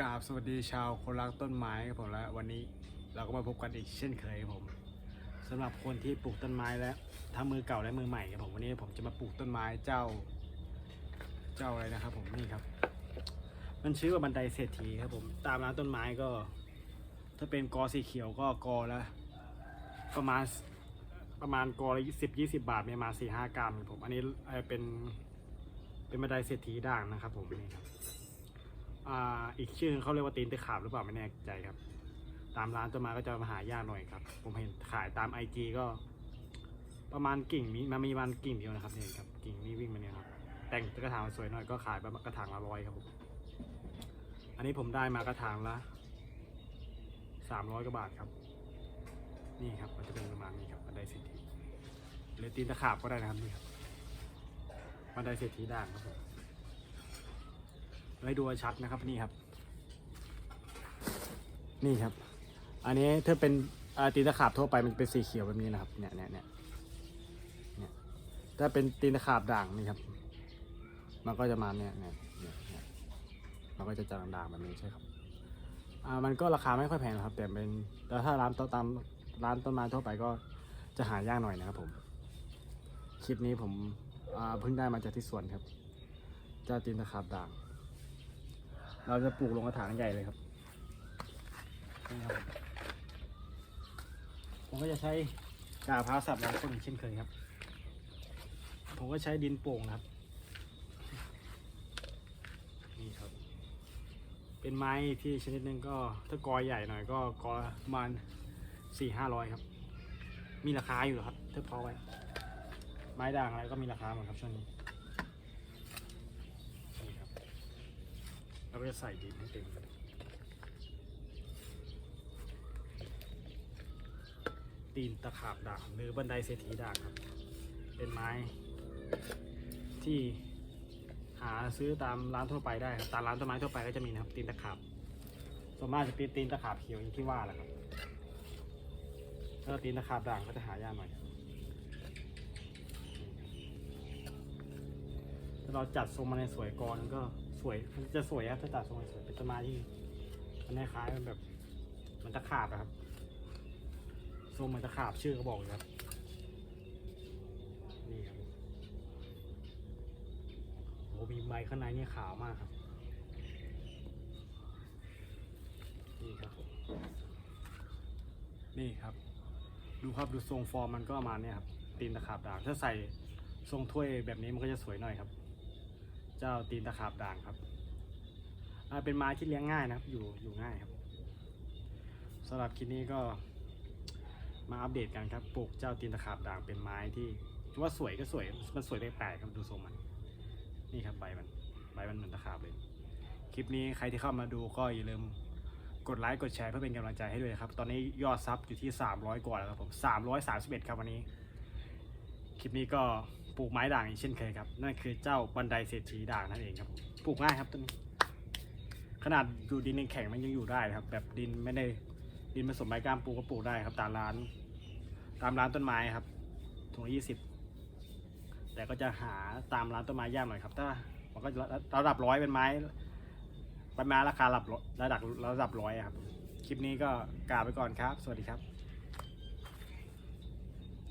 กราบสวัสดีชาวคนรักต้นไม้ครับผมและวันนี้เราก็มาพบกันอีกเช่นเคยครับผมสำหรับคนที่ปลูกต้นไม้และทั้งมือเก่าและมือใหม่ครับผมวันนี้ผมจะมาปลูกต้นไม้เจ้า เจ้าอะไรนะครับ ผมนี่ครับ มันชื่อว่าบันไดเศรษฐีครับผมตามร้านต้นไม้ก็ ถ้าเป็นกอสีเขียวก็กอละประมาณประมาณกอละสิบยี่สิบาทมีประมาณสี่ห้ากรัมครับผมอันนี้เป็นเป็นบันไดเศรษฐีด่างนะครับ ผมนี่ครับ อีกชื่อนึงเขาเรียกว่าตีนตะขาบหรือเปล่าไม่แน่ใจครับ ตามร้านต้นไม้ก็จะมาหายากหน่อยครับ ผมเห็นขายตามไอจีก็ ประมาณกิ่งมีมันมีมันกิ่งเดียวนะครับเนี่ครับ กิ่งนี้วิ่งมาเนี่ยครับ แต่งกระถางสวยหน่อยก็ขายประมาณกระถางละร้อยครับผมอันนี้ผมได้มากระถางละสามร้อยกว่าบาทครับ นี่ครับมันจะเป็นประมาณนี้ครับบันไดเศรษฐีหรือตีนตะขาบก็ได้นะครับนี่ครับบันไดเศรษฐีด่างครับผม ให้ดูชัดนะครับนี่ครับ นี่ครับ อันนี้ถ้าเป็นตีนตะขาบทั่วไปมันเป็นสีเขียวแบบนี้นะครับเนี่ยเนี่ยเนี่ยเนี่ยถ้าเป็นตีนตะขาบด่างนี่ครับ มันก็จะมาเนี่ยเนี่ยเนี่ยมันก็จะจางด่างแบบนี้ใช่ครับอ่ามันก็ราคาไม่ค่อยแพงครับ แต่เป็นแต่ถ้าร้านต้นตามร้านต้นไม้ทั่วไปก็จะหายากหน่อยนะครับผม คลิปนี้ผมเพิ่งได้มาจากที่สวนครับ เจ้าตีนตะขาบด่าง เราจะปลูกลงกระถางใหญ่เลยครับผมก็จะใช้กาพาสับล้างต้นเช่นเคยครับ ผมก็ใช้ดินโป่งครับ นี่ครับ เป็นไม้ที่ชนิดหนึงก็ถ้ากอใหญ่หน่อยก็กอประมาณสี่ห้าร้อยครับ มีราคาอยู่หรอครับถ้าพอไว้ ไม้ด่างอะไรก็มีราคาหมดครับช่วงนี้ครับ เราก็จะใส่ดินให้เต็มกันตีนตะขาบด่างหรือบันไดเศรษฐีด่างครับ เป็นไม้ ที่หาซื้อตามร้านทั่วไปได้ครับตามร้านต้นไม้ทั่วไปก็จะมีนะครับตีนตะขาบส่วนมากจะเป็นตีนตะขาบเขียวอย่างที่ว่าแหละครับถ้าตีนตะขาบด่างก็จะหายากหน่อยถ้าเราจัดทรงมาในสวยกรก็ สวยจะสวยครับถ้าจัดทรงสวยเป็นต้นไม้ที่มันคล้ายๆมันแบบมันตะขาบอะครับทรงมันตะขาบชื่อก็บอกอยู่ครับนี่ครับโอ้มีใบข้างในนี่ขาวมากครับนี่ครับนี่ครับ ดูครับดูทรงฟอร์มมันก็ประมาณนี้ครับตีนตะขาบด่างถ้าใส่ทรงถ้วยแบบนี้มันก็จะสวยหน่อยครับ เจ้าตีนตะขาบด่างครับเป็นไม้ที่เลี้ยงง่ายนะครับ อยู่อยู่ง่ายครับสำหรับคลิปนี้ก็มาอัปเดตกันครับปลูกเจ้าตีนตะขาบด่างเป็นไม้ที่ว่าสวยก็สวยมันสวยแปลกๆครับดูทรงมัน นี่ครับใบมันใบมันเหมือนตะขาบเลย คลิปนี้ใครที่เข้ามาดูก็อย่าลืมกดไลค์กดแชร์เพื่อเป็นกำลังใจให้ด้วยครับ ตอนนี้ยอดซับอยู่ที่ 300 กว่าแล้วครับผม331 ครับวันนี้ คลิปนี้ก็ ลูกไม้ด่างอีกเช่นเคยครับ นั่นคือเจ้าบันไดเศรษฐีด่างนั่นเองครับ ปลูกง่ายครับต้นนี้ขนาดอยู่ดินแข็งมันยังอยู่ได้ครับ แบบดินไม่ได้ดินผสมไม้กล้ามปลูกก็ปลูกได้ครับ ตามร้าน ตามร้านต้นไม้ครับถุงละยี่สิบแต่ก็จะหาตามร้านต้นไม้ยากหน่อยครับ ถ้ามันก็ระดับร้อยเป็นไม้เป็นไม้ราคาระดับระดับระดับร้อยครับ คลิปนี้ก็กล่าวไปก่อนครับ สวัสดีครับ